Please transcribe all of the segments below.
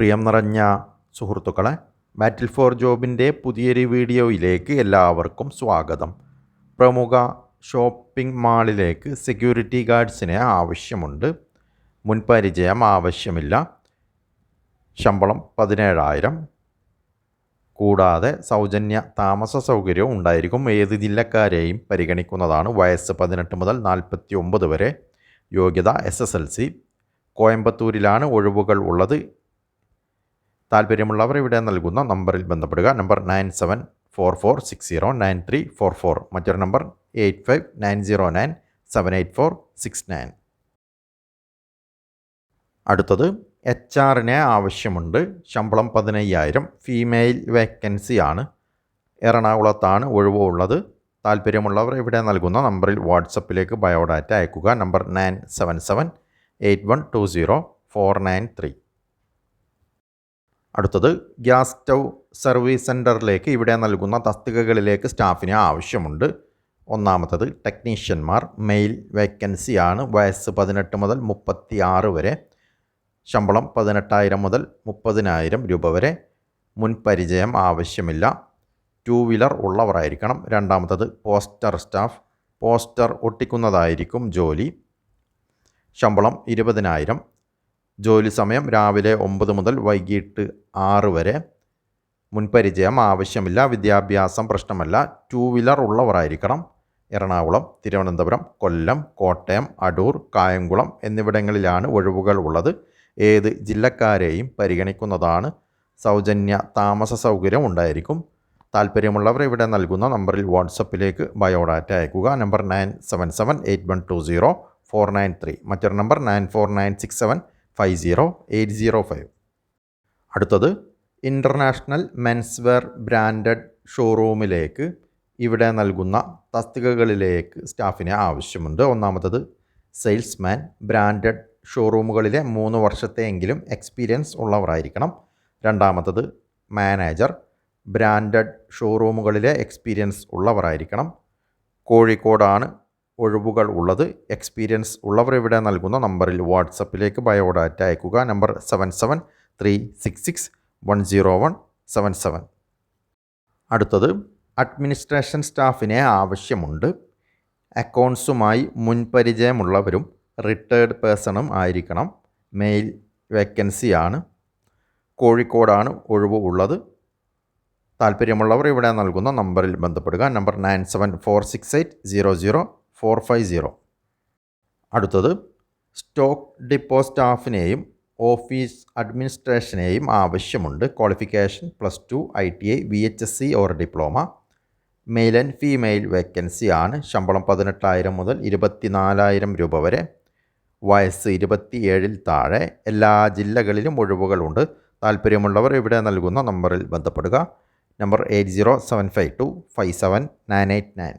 പ്രിയം നിറഞ്ഞ സുഹൃത്തുക്കളെ ബാറ്റിൽ ഫോർ ജോബിന്റെ പുതിയൊരു വീഡിയോയിലേക്ക് എല്ലാവർക്കും സ്വാഗതം. പ്രമുഖ ഷോപ്പിംഗ് മാളിലേക്ക് സെക്യൂരിറ്റി ഗാർഡ്സിനെ ആവശ്യമുണ്ട്. മുൻപരിചയം ആവശ്യമില്ല. ശമ്പളം പതിനേഴായിരം. കൂടാതെ സൗജന്യ താമസ സൗകര്യവും ഉണ്ടായിരിക്കും. ഏത് ജില്ലക്കാരെയും പരിഗണിക്കുന്നതാണ് വയസ്സ് പതിനെട്ട് മുതൽ നാൽപ്പത്തി ഒമ്പത് വരെ. യോഗ്യത എസ് എസ് എൽ സി കോയമ്പത്തൂരിലാണ് ഒഴിവുകൾ ഉള്ളത്. താല്പര്യമുള്ളവർ ഇവിടെ നൽകുന്ന നമ്പറിൽ ബന്ധപ്പെടുക. Number nine seven four four six zero nine three four four. മറ്റൊരു number eight five nine zero nine seven eight four six nine. അടുത്തത് എച്ച് ആറിനെ ആവശ്യമുണ്ട്. ശമ്പളം പതിനയ്യായിരം. ഫീമെയിൽ വേക്കൻസിയാണ്. എറണാകുളത്താണ് ഒഴിവുള്ളത് താല്പര്യമുള്ളവർ ഇവിടെ നൽകുന്ന നമ്പറിൽ വാട്സപ്പിലേക്ക് ബയോഡാറ്റ അയക്കുക. Number nine seven seven eight one two zero four nine three. അടുത്തത് ഗ്യാസ് സ്റ്റൗ സർവീസ് സെന്ററിലേക്ക് ഇവിടെ നൽകുന്ന തസ്തികകളിലേക്ക് സ്റ്റാഫിനെ ആവശ്യമുണ്ട്. ഒന്നാമത്തത് ടെക്നീഷ്യന്മാർ മെയിൽ വേക്കൻസിയാണ് വയസ്സ് പതിനെട്ട് മുതൽ മുപ്പത്തി ആറ് വരെ ശമ്പളം പതിനെട്ടായിരം മുതൽ മുപ്പതിനായിരം രൂപ വരെ മുൻപരിചയം ആവശ്യമില്ല ടൂ വീലർ ഉള്ളവരായിരിക്കണം. രണ്ടാമത്തത് പോസ്റ്റർ സ്റ്റാഫ് പോസ്റ്റർ ഒട്ടിക്കുന്നതായിരിക്കും ജോലി ശമ്പളം ഇരുപതിനായിരം ജോലി സമയം രാവിലെ ഒമ്പത് മുതൽ വൈകിട്ട് ആറ് വരെ. മുൻപരിചയം ആവശ്യമില്ല വിദ്യാഭ്യാസം പ്രശ്നമല്ല. ടൂ വീലർ ഉള്ളവരായിരിക്കണം. എറണാകുളം തിരുവനന്തപുരം കൊല്ലം കോട്ടയം അടൂർ കായംകുളം എന്നിവിടങ്ങളിലാണ് ഒഴിവുകൾ ഉള്ളത്. ഏത് ജില്ലക്കാരെയും പരിഗണിക്കുന്നതാണ്. സൗജന്യ താമസ സൗകര്യം ഉണ്ടായിരിക്കും. താല്പര്യമുള്ളവർ ഇവിടെ നൽകുന്ന നമ്പറിൽ വാട്സപ്പിലേക്ക് ബയോഡാറ്റ അയക്കുക. Number nine seven seven eight one two zero four nine three. മറ്റൊരു number nine four nine six seven five zero eight zero five. അടുത്തത് ഇന്റർനാഷണൽ മെൻസ്വെയർ ബ്രാൻഡഡ് ഷോറൂമിലേക്ക് ഇവിടെ നൽകുന്ന തസ്തികകളിലേക്ക് സ്റ്റാഫിനെ ആവശ്യമുണ്ട്. ഒന്നാമത്തത് സെയിൽസ്മാൻ ബ്രാൻഡഡ് ഷോറൂമുകളിലെ മൂന്ന് വർഷത്തെയെങ്കിലും എക്സ്പീരിയൻസ് ഉള്ളവരായിരിക്കണം. രണ്ടാമത്തത് മാനേജർ ബ്രാൻഡഡ് ഷോറൂമുകളിലെ എക്സ്പീരിയൻസ് ഉള്ളവരായിരിക്കണം. കോഴിക്കോടാണ് ഒഴിവുകൾ ഉള്ളത് എക്സ്പീരിയൻസ് ഉള്ളവർ ഇവിടെ നൽകുന്ന നമ്പറിൽ വാട്സപ്പിലേക്ക് ബയോഡാറ്റ അയക്കുക. Number seven seven three six six one zero one seven seven അടുത്തത് അഡ്മിനിസ്ട്രേഷൻ സ്റ്റാഫിനെ ആവശ്യമുണ്ട്. അക്കൗണ്ട്സുമായി മുൻപരിചയമുള്ളവരും റിട്ടയേർഡ് പേഴ്സണും ആയിരിക്കണം. മെയിൽ വേക്കൻസിയാണ് കോഴിക്കോടാണ് ഒഴിവ് ഉള്ളത്. താല്പര്യമുള്ളവർ ഇവിടെ നൽകുന്ന നമ്പറിൽ ബന്ധപ്പെടുക. Number nine seven four six eight zero zero four five zero. അടുത്തത് സ്റ്റോക്ക് ഡിപ്പോ സ്റ്റാഫിനെയും ഓഫീസ് അഡ്മിനിസ്ട്രേഷനെയും ആവശ്യമുണ്ട്. Qualification plus two I T I V H S C or diploma. Male and female vacancy ആണ് ശമ്പളം പതിനെട്ടായിരം മുതൽ ഇരുപത്തിനാലായിരം രൂപ വരെ. വയസ്സ് ഇരുപത്തിയേഴിൽ താഴെ. എല്ലാ ജില്ലകളിലും ഒഴിവുകളുണ്ട്. താല്പര്യമുള്ളവർ ഇവിടെ നൽകുന്ന നമ്പറിൽ ബന്ധപ്പെടുക. Number eight zero seven five two five seven nine eight nine.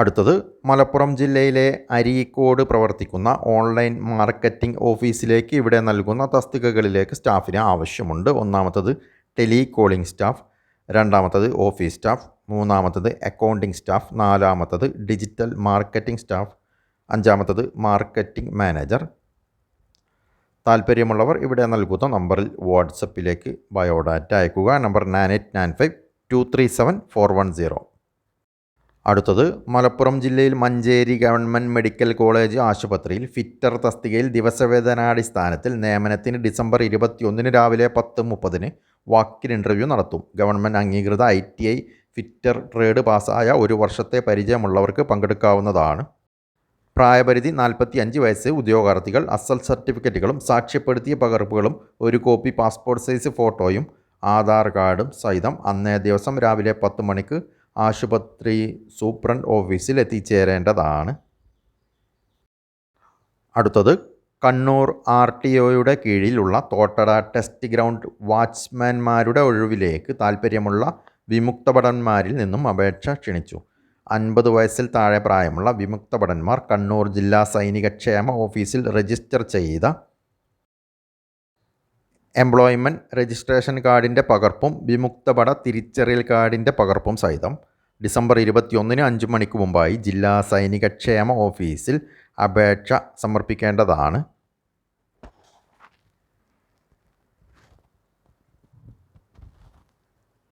അടുത്തത് മലപ്പുറം ജില്ലയിലെ അരീക്കോട് പ്രവർത്തിക്കുന്ന ഓൺലൈൻ മാർക്കറ്റിംഗ് ഓഫീസിലേക്ക് ഇവിടെ നൽകുന്ന തസ്തികകളിലേക്ക് സ്റ്റാഫിന് ആവശ്യമുണ്ട്. ഒന്നാമത്തത് ടെലികോളിംഗ് സ്റ്റാഫ് രണ്ടാമത്തത് ഓഫീസ് സ്റ്റാഫ് മൂന്നാമത്തത് അക്കൗണ്ടിംഗ് സ്റ്റാഫ് നാലാമത്തത് ഡിജിറ്റൽ മാർക്കറ്റിംഗ് സ്റ്റാഫ് അഞ്ചാമത്തത് മാർക്കറ്റിംഗ് മാനേജർ. താല്പര്യമുള്ളവർ ഇവിടെ നൽകുന്ന നമ്പറിൽ വാട്സപ്പിലേക്ക് ബയോഡാറ്റ അയക്കുക number nine eight nine five two three seven four one zero. അടുത്തത് മലപ്പുറം ജില്ലയിൽ മഞ്ചേരി ഗവൺമെന്റ് മെഡിക്കൽ കോളേജ് ആശുപത്രിയിൽ ഫിറ്റർ തസ്തികയിൽ ദിവസവേതനാടിസ്ഥാനത്തിൽ നിയമനത്തിന് ഡിസംബർ ഇരുപത്തിയൊന്നിന് രാവിലെ പത്ത് മുപ്പതിന് വാക്കിൻ ഇന്റർവ്യൂ നടത്തും. ഗവൺമെന്റ് അംഗീകൃത I T I fitter trade പാസ്സായ ഒരു വർഷത്തെ പരിചയമുള്ളവർക്ക് പങ്കെടുക്കാവുന്നതാണ്. പ്രായപരിധി നാൽപ്പത്തി അഞ്ച് വയസ്സ് ഉദ്യോഗാർത്ഥികൾ അസൽ സർട്ടിഫിക്കറ്റുകളും സാക്ഷ്യപ്പെടുത്തിയ പകർപ്പുകളും ഒരു കോപ്പി പാസ്പോർട്ട് സൈസ് ഫോട്ടോയും ആധാർ കാർഡും സഹിതം അന്നേ ദിവസം രാവിലെ പത്ത് മണിക്ക് ആശുപത്രി സൂപ്രണ്ട് ഓഫീസിൽ എത്തിച്ചേരേണ്ടതാണ് അടുത്തത് കണ്ണൂർ ആർ ടി ഒയുടെ കീഴിലുള്ള തോട്ടട ടെസ്റ്റ് ഗ്രൗണ്ട് വാച്ച്മാൻമാരുടെ ഒഴിവിലേക്ക് താൽപ്പര്യമുള്ള വിമുക്തഭടന്മാരിൽ നിന്നും അപേക്ഷ ക്ഷണിച്ചു. അൻപത് വയസ്സിൽ താഴെ പ്രായമുള്ള വിമുക്തഭടന്മാർ കണ്ണൂർ ജില്ലാ സൈനികക്ഷേമ ഓഫീസിൽ രജിസ്റ്റർ ചെയ്ത എംപ്ലോയ്മെന്റ് രജിസ്ട്രേഷൻ കാർഡിന്റെ പകർപ്പും വിമുക്തപട തിരിച്ചറിയൽ കാർഡിന്റെ പകർപ്പും സഹിതം ഡിസംബർ ഇരുപത്തിയൊന്നിന് അഞ്ച് മണിക്ക് മുമ്പായി ജില്ലാ സൈനികക്ഷേമ ഓഫീസിൽ അപേക്ഷ സമർപ്പിക്കേണ്ടതാണ്.